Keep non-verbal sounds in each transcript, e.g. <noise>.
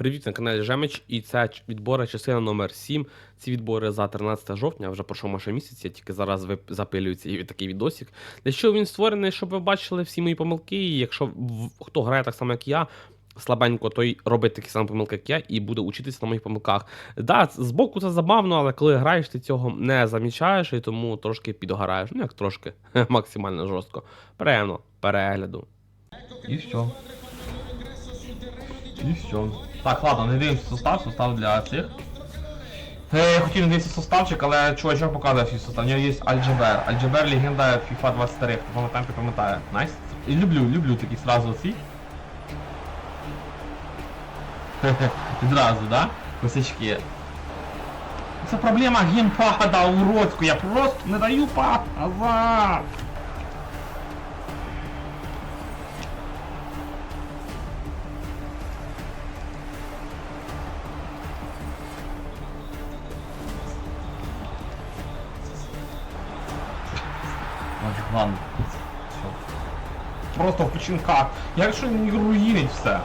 Привіт на каналі Жемич, і це відбори частина номер 7. Ці відбори за 13 жовтня, вже пройшов майже місяць, я тільки зараз запилюю цей такий відосик. Для чого він створений, щоб ви бачили всі мої помилки, і якщо хто грає так само, як я, слабенько, той робить такі самі помилки, як я, і буде учитися на моїх помилках. Да, збоку це забавно, але коли граєш, ти цього не замічаєш, і тому трошки підгораєш. Ну як трошки, <laughs> максимально жорстко. Приємно, перегляду. І все. І все. Так, ладно, не дивимося состав, состав для цих. Е, хотів дивитися составчик, але чувачок показує свій состав. У нього є Альджебер. Альджебер легенда FIFA 23, хто пам'ятає, той пам'ятає. Найс. І люблю, люблю такі сразу ці. Хе-хе, <laughs> Відразу, да? Косячки. Це проблема геймпада уродську, я просто не даю показати. Ой, Все. Просто в починках. Як решил не руїнить все?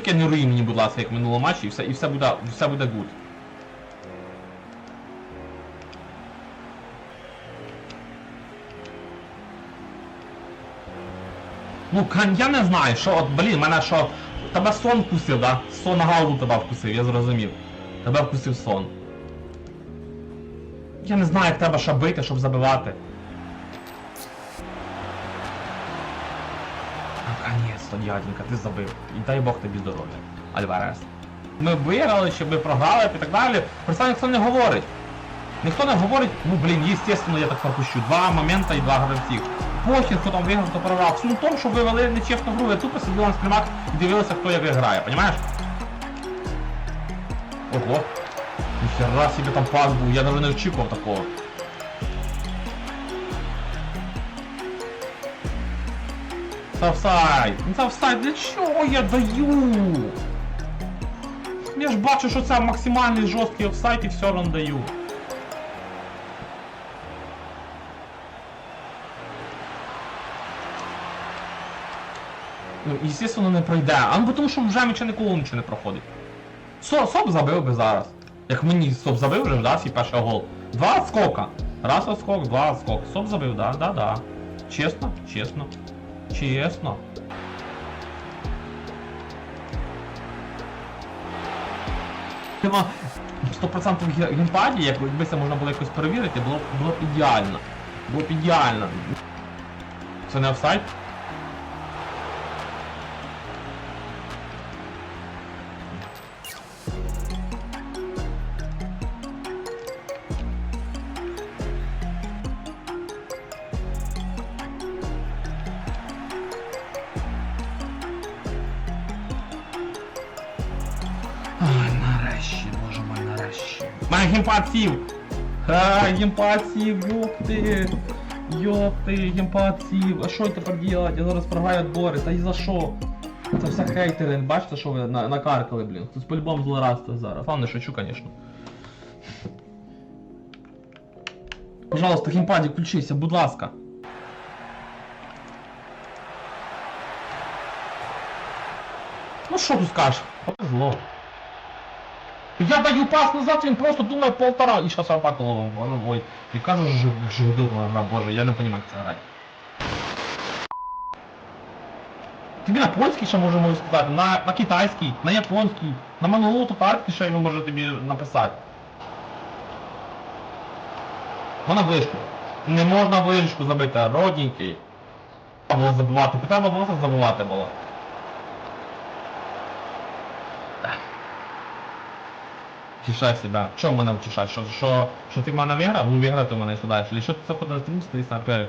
Тільки не руїн мені, будь ласка, як в минулому матчі, і все, і все буде, все буде гуд. Ну, кан- я не знаю, що от, блін, мене що. Тебе сон вкусив, да? Сон на голову тебе вкусив, я зрозумів. Тебе вкусив сон. Я не знаю, як треба що бити, щоб забивати. Дяденька, ти забив. І дай Бог тобі здоров'я. Альварес. Ми виграли, чи ми програли і так далі. Про це ніхто не говорить. Ніхто не говорить, ну блін, естественно, я так пропущу. Два моменти і два гравців. Похер, хто там виграв, хто програв. Суть в тому, що ви вели нечесну гру, ви тупо сиділи на стримах і дивилися, хто як грає, понімаєш? Ого. Ніхера собі там пас був, я навіть не очікував такого. Це офсайд! Ну це офсайд, для чого я даю? Я ж бачу, що це максимальний жорсткий офсайд і все одно даю. Ну, звісно, не пройде. А ну тому що вже нічого ніколи нічого не проходить. Со, Соп забив би зараз. Як мені Соп забив вже, да, свій перший гол. Два скока. Раз отскок, два отскок. Соп забив, да, да, да. Чесно, чесно. Чесно. Тима. 100% ге- геймпаді, якби це можна було якось перевірити, було, б- було ідеально. Було б ідеально. Це не офсайд? Нарешті. Мене геймпад сів! Ха, геймпад сів, ёпти! Ёпти. А що тепер делать? Я зараз програю отбори, та і за що? Це все хейтери, бачите, що ви на- накаркали, блін. Тут по-любому злорадство зараз. Ладно, шучу, конечно. Пожалуйста, геймпадик, включися, будь ласка. Ну що тут скажеш? Повезло. Я даю пас назад, він просто думає полтора і сейчас опа головой. І кажу, жидова гра, боже, я не розумію, як це грати. Тобі на польський ще може можу сказати, на, на китайський, на японський, на монолоту карті ще він може тобі написати. Вона вишку. Не можна вишку забити, родненький. Було забувати. Питання було забувати було. Втішай себе. Що мене втішати? Що, що, що ти в мене виграв? Ну виграти в мене сюди. Чи що ти це на перед?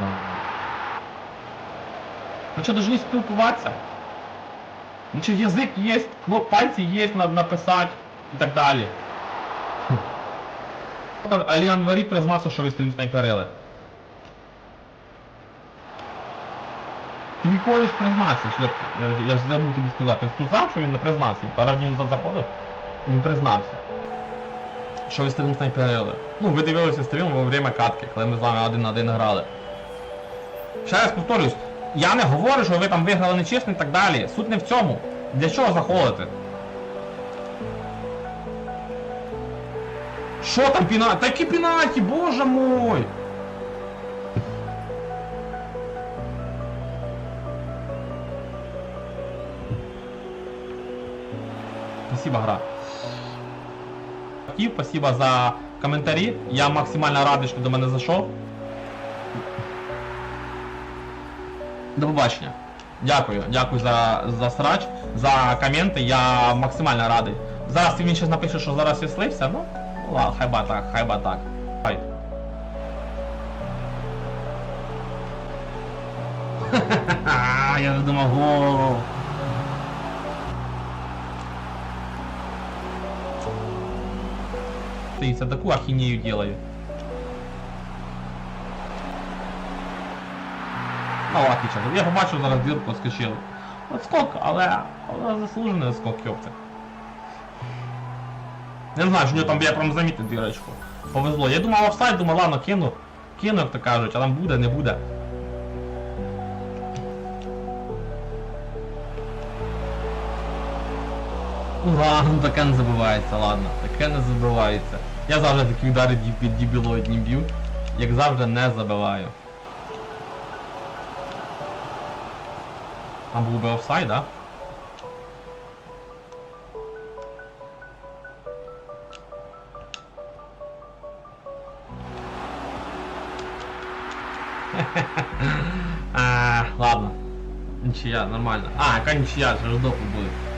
Да. Ну даже не спілкуватися? Ну что, язык есть, ну, пальцы есть, надо написать и так далее. Аліан Варі признався, що ви стрім ж признався, що я, ж забув тобі сказати. Ти сказав, що він не признався. Днів назад заходив, він признався. Що ви стрім снайперили. Ну, ви дивилися стрім во время катки, коли ми з вами один на один грали. Ще раз повторюсь, я не говорю, що ви там виграли нечесно і так далі. Суть не в цьому. Для чого заходити? Що там пінальті? Такі пінальті, боже мой! Спасибо, гра. Спасибо за коментарі. Я максимально радий, що до мене зайшов. До побачення. Дякую, дякую за, за срач, за коменти, я максимально радий. Зараз він ще напише, що зараз я слився, ну, ладно, хай ба так, хай ба так. Хай. <laughs> Я думав, гол. Ти це таку ахінею делаю. Ну ладно, чого. Я побачив зараз дірку скочив. От скок, але, але заслужений скок, йопте. Я не знаю, що в нього там я прям замітив дірочку. Повезло. Я думав офсайд, думаю, ладно, кину. Кину, як то кажуть, а там буде, не буде. Ну ладно, таке не забувається, ладно, таке не забувається. Я завжди такі удари під дібілоїдні б'ю. Як завжди не забиваю. Там був би офсайд, да? А, <laughs> ладно. Ничья, нормально. А, яка ничья, же ждок будет.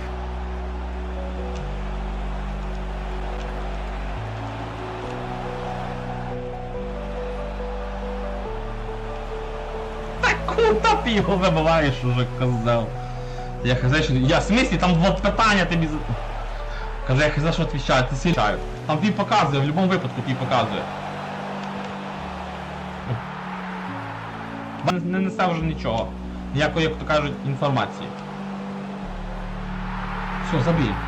Ти його вибиваєш уже, козел? Я хз, що... Я в смислі, там вот питання тобі... Каже, я хз, що відповідаю, ти свічаю. Там тобі показує, в будь-якому випадку тобі показує. Не, не несе вже нічого. Ніякої, як то кажуть, інформації. Все, забій.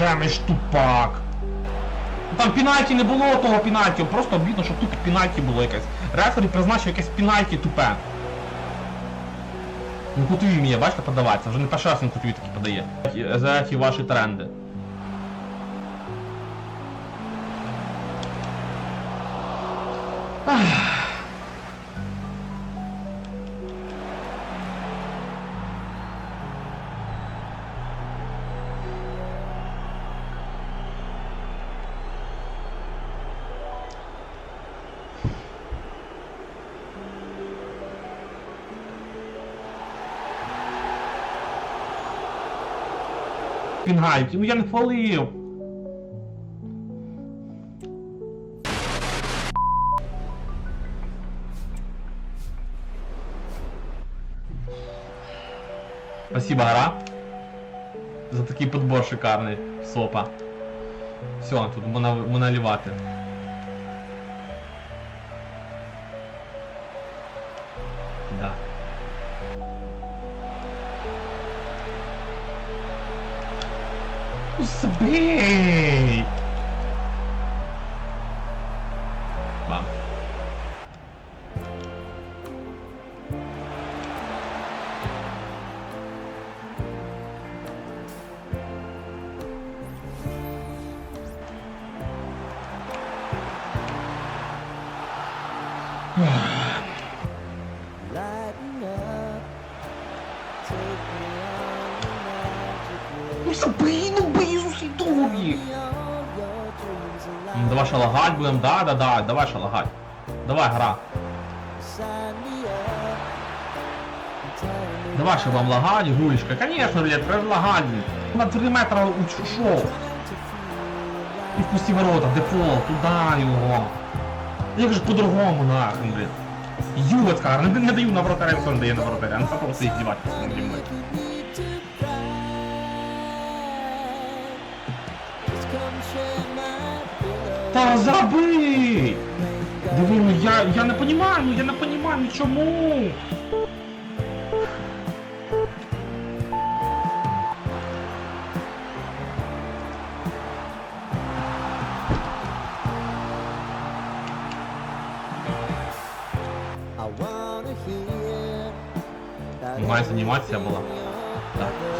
На, жемиш тупак! Там пінальті не було того пінальті, просто обідно, що тут пінальті було якесь. Рефері призначив якесь пінальті тупе. Ну кутові вміє, бачите, подаватися, вже не перший раз він кутові такі подає. Ті ваші тренди. Пінгальті, ну я не хвалив. Спасибо, Ара. За такий подбор шикарний. Сопа. Все, тут можна, можна лівати. supposed to be? Давай шалагать будем, да, да, да, давай шалагать. Давай, гра. Давай ще вам лагать, гулечка. Конечно, блядь, треба лагать. На 3 метра ушов. trying to feel І в пусті ворота, дефолт, туди його. Як же по-другому нахрен, блін. Ювецька, не, не даю на вратаря, ніхто не дає на вратаря. Ну, просто їх здіватися наді мною. Just come. Та забий! Диви, ну я, я не понімаю, ну я не понімаю, ну чому? I wanna hear that